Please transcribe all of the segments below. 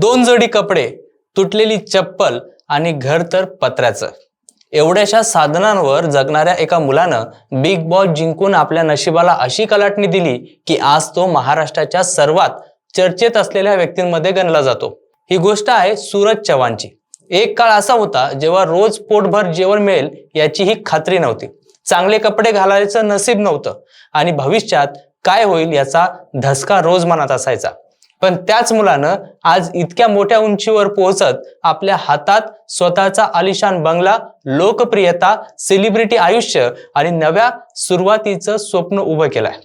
दोन जोडी कपडे तुटलेली चप्पल आणि घर तर पत्र्याचं. एवढ्याशा साधनांवर जगणाऱ्या एका मुलानं बिग बॉस जिंकून आपल्या नशिबाला अशी कलाटणी दिली की आज तो महाराष्ट्राच्या सर्वात चर्चेत असलेल्या व्यक्तींमध्ये गणला जातो. ही गोष्ट आहे सूरज चव्हाणची. एक काळ असा होता जेव्हा रोज पोटभर जेवण मिळेल याची ही खात्री नव्हती. चांगले कपडे घालायचं नसीब नव्हतं आणि भविष्यात काय होईल याचा धसका रोज मनात असायचा. पण त्याच मुलानं आज इतक्या मोठ्या उंचीवर पोहोचत आपल्या हातात स्वतःचा आलिशान बंगला लोकप्रियता सेलिब्रिटी आयुष्य आणि नव्या सुरुवातीचं स्वप्न उभं केलंय.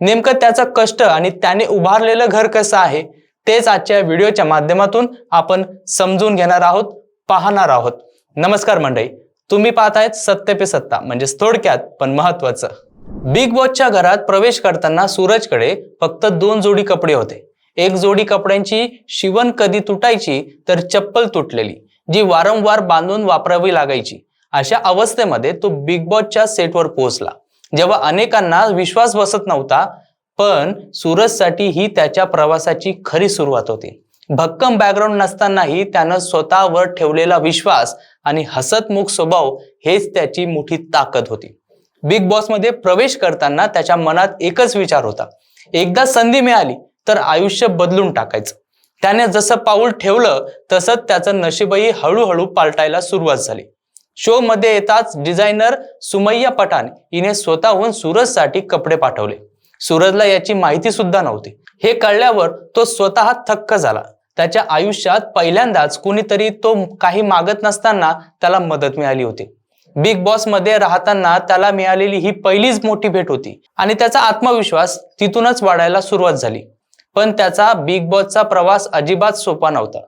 नेमकं त्याचं कष्ट आणि त्याने उभारलेलं घर कसं आहे तेच आजच्या व्हिडिओच्या माध्यमातून आपण समजून घेणार आहोत पाहणार आहोत. नमस्कार मंडळी तुम्ही पाहतायत सत्य पे सत्ता म्हणजेच थोडक्यात पण महत्वाचं बिग बॉसच्या घरात प्रवेश करताना सूरजकडे फक्त दोन जोडी कपडे होते. एक जोडी कपड्यांची शिवण कधी तुटायची तर चप्पल तुटलेली जी वारंवार बांधून वापरावी लागायची. अशा अवस्थेमध्ये तो बिग बॉसच्या सेटवर पोहोचला. जेव्हा अनेकांना विश्वास बसत नव्हता पण सूरजसाठी ही त्याच्या प्रवासाची खरी सुरुवात होती. भक्कम बॅकग्राऊंड नसतानाही त्यानं स्वतःवर ठेवलेला विश्वास आणि हसतमुख स्वभाव हेच त्याची मोठी ताकद होती. बिग बॉसमध्ये प्रवेश करताना त्याच्या मनात एकच विचार होता. एकदा संधी मिळाली तर आयुष्य बदलून टाकायचं. त्याने जसं पाऊल ठेवलं तसंच त्याचं नशीबही हळूहळू पालटायला सुरुवात झाली. शो मध्ये येताच डिझायनर सुमय्या पठाण हिने स्वतःहून सूरजसाठी कपडे पाठवले. सूरजला याची माहिती सुद्धा नव्हती. हे कळल्यावर तो स्वतः थक्क झाला. त्याच्या आयुष्यात पहिल्यांदाच कुणीतरी तो काही मागत नसताना त्याला मदत मिळाली होती. बिग बॉसमध्ये राहताना त्याला मिळालेली ही पहिलीच मोठी भेट होती आणि त्याचा आत्मविश्वास तिथूनच वाढायला सुरुवात झाली. पण त्याचा बिग बॉसचा प्रवास अजिबात सोपा नव्हता.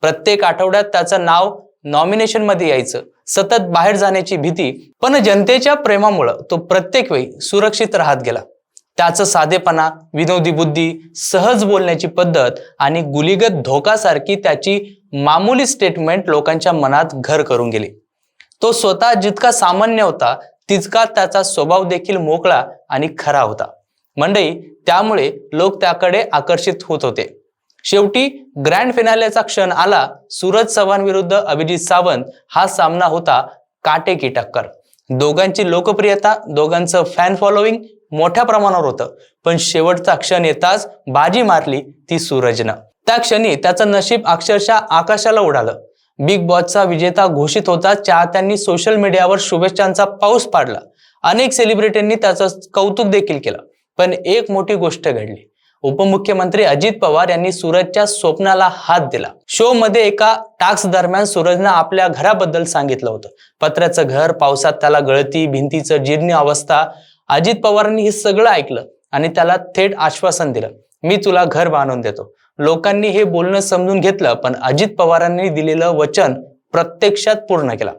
प्रत्येक आठवड्यात त्याचं नाव नॉमिनेशनमध्ये यायचं सतत बाहेर जाण्याची भीती पण जनतेच्या प्रेमामुळं तो प्रत्येक वेळी सुरक्षित राहत गेला. त्याचं साधेपणा विनोदी बुद्धी सहज बोलण्याची पद्धत आणि गुलीगत धोकासारखी त्याची मामूली स्टेटमेंट लोकांच्या मनात घर करून गेली. तो स्वतः जितका सामान्य होता तितका त्याचा स्वभाव देखील मोकळा आणि खरा होता. मंडई त्यामुळे लोक त्याकडे आकर्षित होत होते. शेवटी ग्रँड फिनालेचा क्षण आला. सूरज चव्हाण विरुद्ध अभिजित सावंत हा सामना होता काटे की टक्कर. दोघांची लोकप्रियता दोघांचं फॅन फॉलोईंग मोठ्या प्रमाणावर होतं. पण शेवटचा क्षण येताच बाजी मारली ती सूरजनं. त्या क्षणी त्याचं नशीब अक्षरशः आकाशाला उडालं. बिग बॉसचा विजेता घोषित होता. चाहत्यांनी सोशल मीडियावर शुभेच्छांचा पाऊस पाडला. अनेक सेलिब्रिटींनी त्याचं कौतुक देखील केलं. पण एक मोठी गोष्ट घडली. उपमुख्यमंत्री अजित पवार यांनी सूरजच्या स्वप्नाला हात दिला. शो मध्ये एका टास्क दरम्यान सूरजनं आपल्या घराबद्दल सांगितलं होतं. पत्र्याचं घर पावसात त्याला गळती भिंतीचं जीर्ण अवस्था. अजित पवारांनी हे सगळं ऐकलं आणि त्याला थेट आश्वासन दिलं. मी तुला घर बांधून देतो. लोकांनी हे बोलणं समजून घेतलं पण अजित पवारांनी दिलेलं वचन प्रत्यक्षात पूर्ण केला.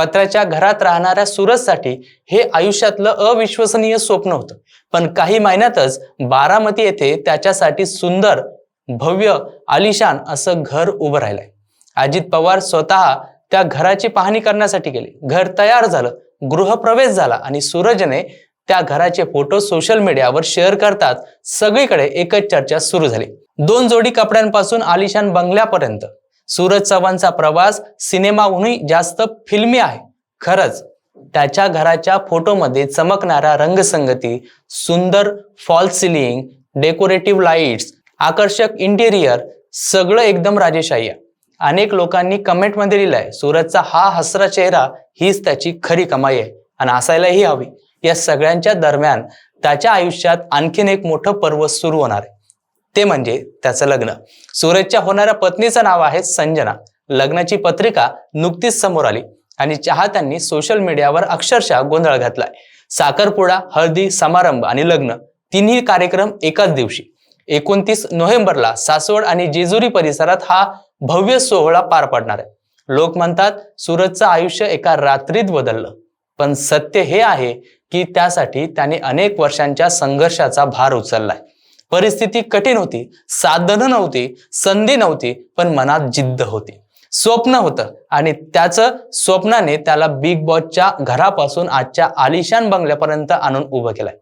पत्र्याच्या घरात राहणाऱ्या सूरजसाठी हे आयुष्यातलं अविश्वसनीय स्वप्न होतं. पण काही महिन्यातच बारामती येथे त्याच्यासाठी सुंदर भव्य आलिशान असं घर उभं राहिलंय. अजित पवार स्वतः त्या घराची पाहणी करण्यासाठी गेले. घर तयार झालं गृहप्रवेश झाला आणि सूरजने त्या घराचे फोटो सोशल मीडियावर शेअर करतात. सगळीकडे एकच चर्चा सुरू झाली. दोन जोडी कपड्यांपासून आलिशान बंगल्यापर्यंत. सूरज चव्हाणचा प्रवास सिनेमाहूनही जास्त फिल्मी आहे. खरंच त्याच्या घराच्या फोटोमध्ये चमकणारा रंगसंगती सुंदर फॉल सिलिंग डेकोरेटिव्ह लाईट्स आकर्षक इंटेरियर सगळं एकदम राजेशाही आहे. अनेक लोकांनी कमेंटमध्ये लिहिलंय सूरजचा हा हसरा चेहरा हीच त्याची खरी कमाई आहे. आणि असायलाही हवी. या सगळ्यांच्या दरम्यान त्याच्या आयुष्यात आणखीन एक मोठं पर्व सुरू होणार आहे. ते म्हणजे त्याचं लग्न. सूरजच्या होणाऱ्या पत्नीचं नाव आहे संजना. लग्नाची पत्रिका नुकतीच समोर आली आणि चाहत्यांनी सोशल मीडियावर अक्षरशः गोंधळ घातलाय. साखरपुडा हळदी समारंभ आणि लग्न तिन्ही कार्यक्रम एकाच दिवशी. एकोणतीस नोव्हेंबरला सासवड आणि जेजुरी परिसरात हा भव्य सोहळा पार पडणार आहे. लोक म्हणतात सूरजचं आयुष्य एका रात्रीत बदललं. पण सत्य हे आहे की त्यासाठी त्याने अनेक वर्षांच्या संघर्षाचा भार उचललाय. परिस्थिती कठीण होती साधनं नव्हती संधी नव्हती पण मनात जिद्द होती. स्वप्न होतं आणि त्याचं स्वप्नाने त्याला बिग बॉसच्या घरापासून आजच्या आलिशान बंगल्यापर्यंत आणून उभं केलंय.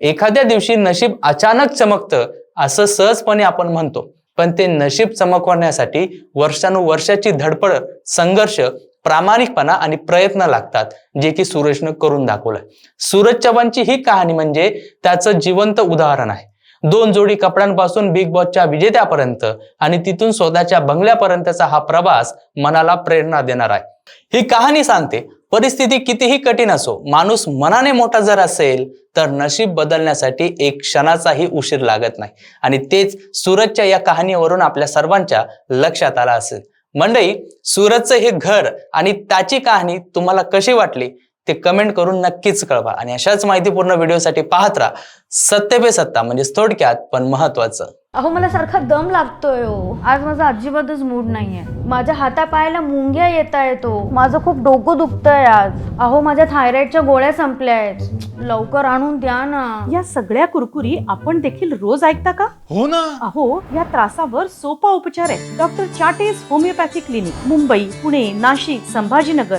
एखाद्या दिवशी नशीब अचानक चमकतं असं सहजपणे आपण म्हणतो पण ते नशीब चमकवण्यासाठी वर्षानुवर्षाची धडपड संघर्ष प्रामाणिकपणा आणि प्रयत्न लागतात जे की सूरजनं करून दाखवलंय. सूरज चव्हाणची ही कहाणी म्हणजे त्याचं जिवंत उदाहरण आहे. दोन जोडी कपड्यांपासून बिग बॉसच्या विजेत्यापर्यंत आणि तिथून स्वतःच्या बंगल्यापर्यंतचा हा प्रवास मनाला प्रेरणा देणार आहे. ही कहाणी सांगते परिस्थिती कितीही कठीण असो माणूस मनाने मोठा जर असेल तर नशीब बदलण्यासाठी एक क्षणाचाही उशीर लागत नाही. आणि तेच सूरजच्या या कहाणीवरून आपल्या सर्वांच्या लक्षात आला असेल. मंडळी सूरजचं हे घर आणि त्याची कहाणी तुम्हाला कशी वाटली? ते कमेंट करून नक्कीच कळवा. आणि अशाच माहितीपूर्ण व्हिडिओसाठी पाहत राहा. सत्य पे सत्ता म्हणजे थोडक्यात पण महत्वाचं. अहो मला सारखा दम लागतोय हो. आज माझा अजिबातच मूड नाहीये. माझ्या हातापायाला मुंग्या येत आहेत हो माझं खूप डोकं दुखतंय आज. अहो माझ्या थायरॉइडच्या गोळ्या संपल्या आहेत. लवकर आणून द्या ना. या सगळ्या कुरकुरी आपण देखील रोज ऐकता का? हो ना. अहो या त्रासावर सोपा उपचार आहे डॉक्टर चाटेज होमिओपॅथी क्लिनिक मुंबई पुणे नाशिक संभाजीनगर.